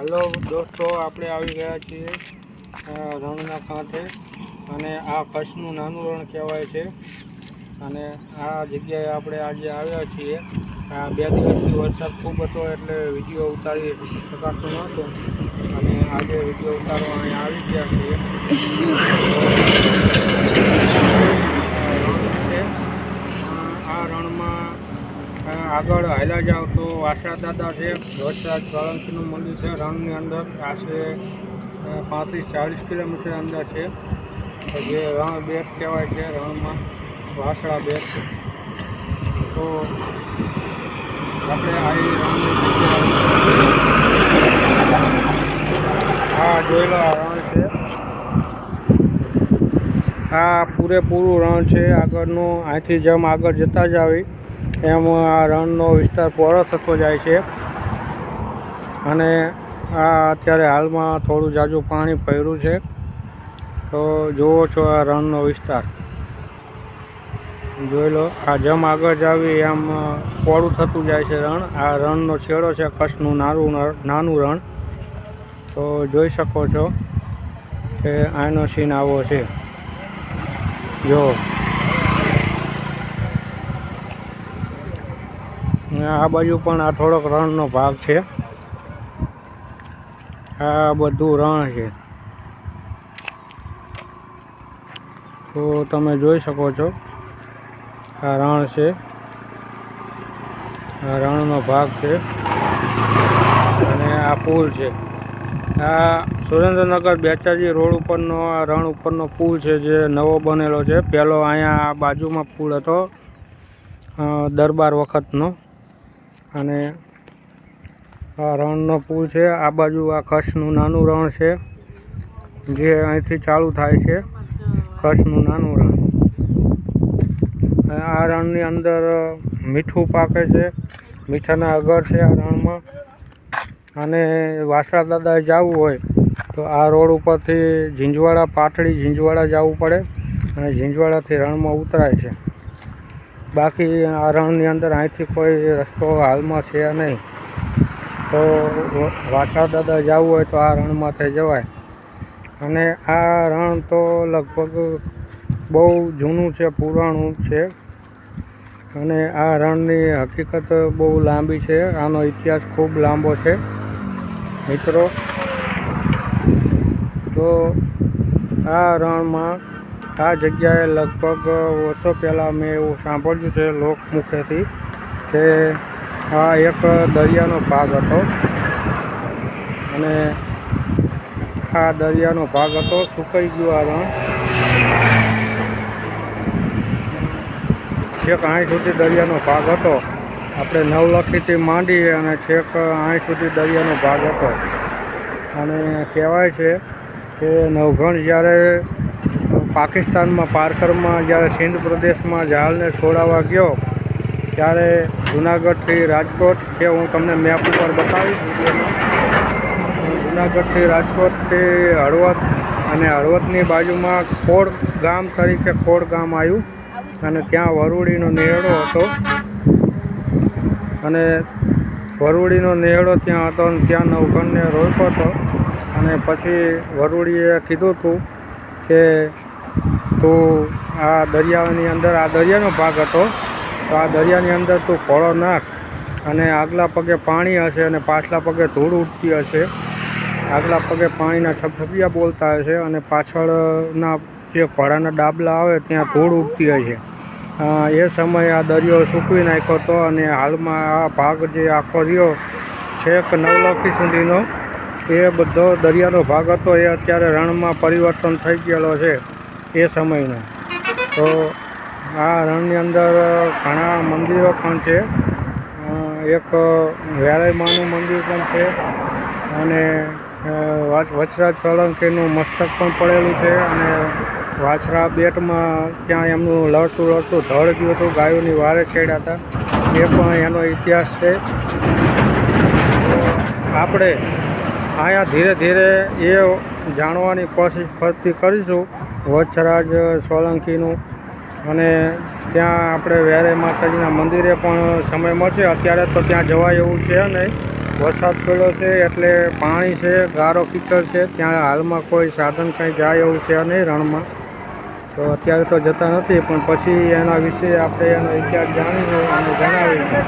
Hello દોસ્તો, આપણે આવી ગયા છીએ રણના કાંઠે અને આ કચ્છનું નાનું રણ કહેવાય છે. અને આ જગ્યાએ આપણે આજે આવ્યા છીએ. આ બે દિવસથી વરસાદ ખૂબ હતો એટલે વીડિયો ઉતારી શકાતો નહોતો. અને આજે વીડિયો ઉતારવા અહીંયા આવી ગયા છીએ રણ છે આ રણમાં અ, આગળ હાલ્યા જાઓ તો વાસા દાદા છે, વરસાદ સોલંકીનું મંદિર છે, રણની અંદર. આશરે પાંત્રીસ ચાલીસ કિલોમીટર અંદર છે. જે રણ બેટ કહેવાય છે, રણમાં વાસળા બેટ. તો આપણે આવી આ જોયેલો રણ છે. આ પૂરેપૂરું રણ છે. આગળનું, અહીંથી જેમ આગળ જતા જ આવી. એમ આ રણનો વિસ્તાર પહોળો થતો જાય છે. અને આ અત્યારે હાલમાં થોડું જાજુ પાણી પહેર્યું છે. તો જુઓ છો આ રણનો વિસ્તાર. જોઈ લો, આ જેમ આગળ જાવી એમ પહોળું થતું જાય છે રણ. આ રણનો છેડો છે કચ્છનું નાનું નાનું રણ. તો જોઈ શકો છો કે આનો સીન આવો છે. જો આ બાજુ પણ આ થોડોક રણનો ભાગ છે. આ બધું રણ છે. તો તમે જોઈ શકો છો, આ રણ છે. આ રણનો ભાગ છે અને આ પુલ છે. આ સુરેન્દ્રનગર બેચાજી રોડ ઉપરનો, આ રણ ઉપરનો પુલ છે જે નવો બનેલો છે. પહેલો અહીંયા આ બાજુમાં પુલ હતો દરબાર વખતનો. અને આ રણનો પુલ છે. આ બાજુ આ કચ્છનું નાનું રણ છે, જે અહીંથી ચાલુ થાય છે કચ્છનું નાનું રણ. આ રણની અંદર મીઠું પાકે છે, મીઠાના અગર છે આ રણમાં. અને વાસણા દાદાએ જવું હોય, તો આ રોડ ઉપરથી ઝીંઝવાડા, પાટડી ઝીંઝવાડા જવું પડે અને ઝીંઝવાડાથી રણમાં ઉતરાય છે. બાકી આ રણની અંદર અહીંથી કોઈ રસ્તો હાલમાં છે નહીં. તો વાટા દાદા જવું હોય તો આ રણમાંથી જવાય. અને આ રણ તો લગભગ બહુ જૂનું છે, પુરાણું છે. અને આ રણની હકીકત બહુ લાંબી છે, આનો ઇતિહાસ ખૂબ લાંબો છે. મિત્રો, તો આ રણમાં આ જગ્યાએ લગભગ વર્ષો પહેલાં મેં એવું સાંભળ્યું છે લોકમુખેથી કે આ એક દરિયાનો ભાગ હતો. અને આ દરિયાનો ભાગ હતો સુકાઈ ગયો આ રણ છેક અહીં સુધી દરિયાનો ભાગ હતો. આપણે નવલખીથી માંડી અને છેક અહીં સુધી દરિયાનો ભાગ હતો. અને કહેવાય છે કે નવઘણ જ્યારે પાકિસ્તાનમાં પારકરમાં જ્યારે સિંધ પ્રદેશમાં જહાલને છોડાવવા ગયો, ત્યારે જુનાગઢથી રાજકોટ એ હું તમને મેપ ઉપર બતાવીશ જુનાગઢથી રાજકોટથી હળવદ અને હળવદની બાજુમાં ખોડ ગામ તરીકે ખોડ ગામ આવ્યું અને ત્યાં વરુડીનો નેહડો હતો. અને વરુડીનો નેહડો ત્યાં હતો અને ત્યાં નવઘણને રોક્યો હતો. અને પછી વરુડીએ કીધું હતું કે તું આ દરિયાની અંદર, આ દરિયાનો ભાગ હતો. તો આ દરિયાની અંદર તું ઘોડો નાખ અને આગલા પગે પાણી હશે અને પાછલા પગે ધૂળ ઉડતી હશે. આગલા પગે પાણીના છપછપિયા બોલતા હશે અને પાછળના જે ઘોડાના ડાબલા આવે ત્યાં ધૂળ ઉડતી હશે એ સમયે આ દરિયો સૂકવી નાખ્યો હતો અને હાલમાં આ ભાગ જે આખો રહ્યો છેક નવલખી સુધીનો, એ બધો દરિયાનો ભાગ હતો. એ અત્યારે રણમાં પરિવર્તન થઈ ગયેલો છે. એ સમયનો. તો આ રણની અંદર ઘણા મંદિરો પણ છે. એક વેરાઈમાનું મંદિર પણ છે. અને વછરા સોલંકીનું મસ્તક પણ પડેલું છે. અને વાછરા બેટમાં ત્યાં એમનું લડતું લડતું ધડ ગયું હતું. ગાયોની વારે છેડ્યા હતા. એ પણ એનો ઇતિહાસ છે. આપણે અહીંયા ધીરે ધીરે એ જાણવાની કોશિશ ફરતી કરીશું. વચરાજ સોલંકીનું. અને ત્યાં આપણે વેરે માતાજીના મંદિરે પણ સમય મળશે. અત્યારે તો ત્યાં જવાય એવું છે નહીં. વરસાદ પડ્યો છે એટલે પાણી છે, ગારો કીચડ છે. ત્યાં હાલમાં કોઈ સાધન કંઈ જાય એવું છે નહીં રણમાં. તો અત્યારે તો જતા નથી, પણ પછી એના વિશે આપણે એનો ઇતિહાસ જાણીશું અને જણાવીશું.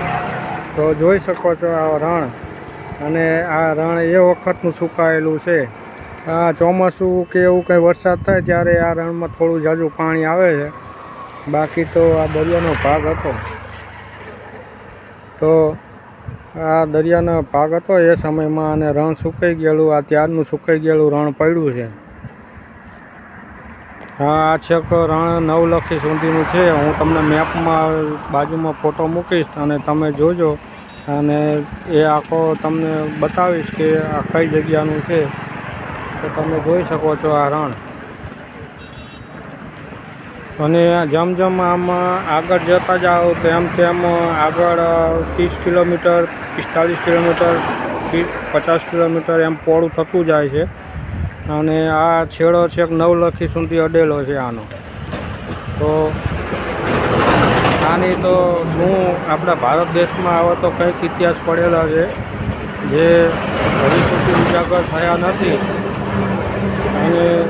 તો જોઈ શકો છો આ રણ. અને આ રણ એ વખતનું સુકાયેલું છે. આ ચોમાસું કે એવું કંઈ વરસાદ થાય ત્યારે આ રણમાં થોડું જાજુ પાણી આવે છે. બાકી તો આ દરિયાનો ભાગ હતો. તો આ દરિયાનો ભાગ હતો એ સમયમાં અને રણ સુકાઈ ગયેલું, આ ત્યારનું સુકાઈ ગયેલું રણ પડ્યું છે. હા, આ છેક રણ નવલખી સુધીનું છે. હું તમને મેપમાં બાજુમાં ફોટો મૂકીશ અને તમે જોજો. અને એ આખો તમને બતાવીશ કે આ કઈ જગ્યાનું છે. તો તમે જોઈ શકો છો આ રણ. અને જેમ જેમ આમાં આગળ જતા જાઓ તેમ તેમ આગળ ત્રીસ કિલોમીટર, પિસ્તાલીસ કિલોમીટર પચાસ કિલોમીટર એમ પોળું થતું જાય છે. અને આ છેડો છેક નવલખી સુધી અડેલો છે આનો. તો આની તો શું આપણા ભારત દેશમાં આવા તો કંઈક ઇતિહાસ પડેલા છે, જે હજી સુધી ઉજાગર થયા નથી. અને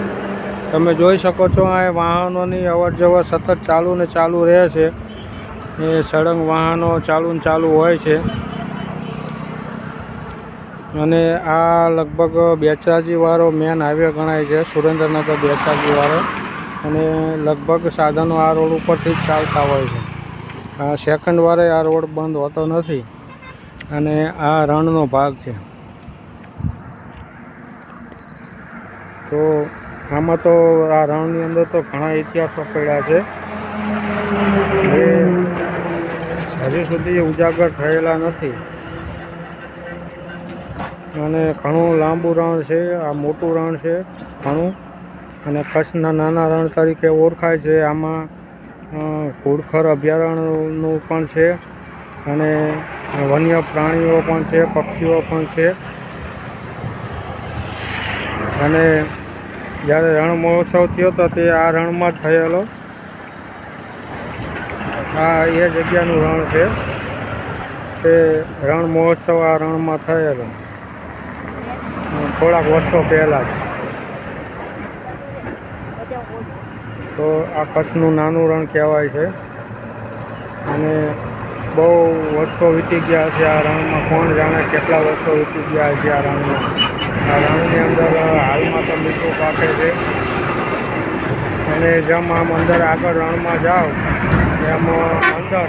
તમે જોઈ શકો છો આ વાહનોની અવર જવર સતત ચાલુ ને ચાલુ રહે છે. એ સળંગ વાહનો ચાલુ ને ચાલુ હોય છે. અને આ લગભગ બેચરાજીવાળો મેન હાઈવે ગણાય છે, સુરેન્દ્રનગર બેચરાજીવાળો. અને લગભગ સાધનો આ રોડ ઉપરથી જ ચાલતા હોય છે. આ સેકન્ડ વારે આ રોડ બંધ હોતો નથી. અને આ રણનો ભાગ છે. તો આમાં તો આ રણની અંદર તો ઘણા ઇતિહાસો પડ્યા છે. એ હજી સુધી ઉજાગર થયેલા નથી. અને ઘણું લાંબુ રણ છે, આ મોટું રણ છે, ઘણું. અને કચ્છના નાના રણ તરીકે ઓળખાય છે, આમાં ઘુડખર અભયારણ્યનું પણ છે. અને વન્ય પ્રાણીઓ પણ છે, પક્ષીઓ પણ છે. અને જ્યારે રણ મહોત્સવ થયો હતો તે આ રણમાં થયેલો. આ એ જગ્યાનું રણ છે. તે રણ મહોત્સવ આ રણમાં થયેલો. થોડાક વર્ષો પહેલાં તો આ કચ્છનું નાનું રણ કહેવાય છે. અને બહુ વર્ષો વીતી ગયા છે આ રણમાં. કોણ જાણે કેટલા વર્ષો વીતી ગયા છે આ રણમાં. રણની અંદર હાલમાં તો મીઠું પાકે છે. અને જેમ આમ અંદર આગળ રણમાં જાઓ, એમ અંદર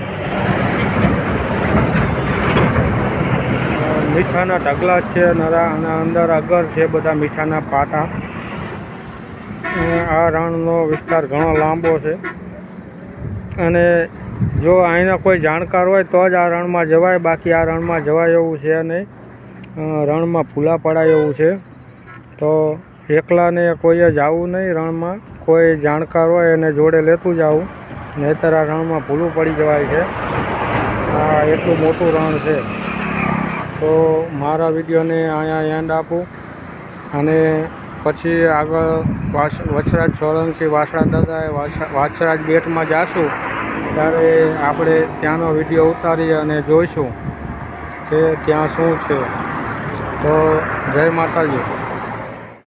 મીઠાના ઢગલા છે, નરા, અને અંદર અગર છે બધા મીઠાના પાટા. આ રણનો વિસ્તાર ઘણો લાંબો છે. અને જો અહીંના કોઈ જાણકાર હોય તો જ આ રણમાં જવાય, બાકી આ રણમાં જવાય એવું છે નહીં. રણમાં ભૂલા પડાય એવું છે. તો એકલાને કોઈએ જવું નહીં રણમાં. કોઈ જાણકાર હોય એને જોડે લેતું જવું. નહીંતર આ રણમાં ભૂલું પડી જવાય છે. આ એટલું મોટું રણ છે. તો મારા વિડીયોને અહીંયા એન્ડ આપું. અને પછી આગળ વચરાજ સોલંકી, વાસણા દાદાએ વાછરાજ બેટમાં જાશું, ત્યારે આપણે ત્યાંનો વીડિયો ઉતારી અને જોઈશું કે ત્યાં શું છે. તો જય માતાજી.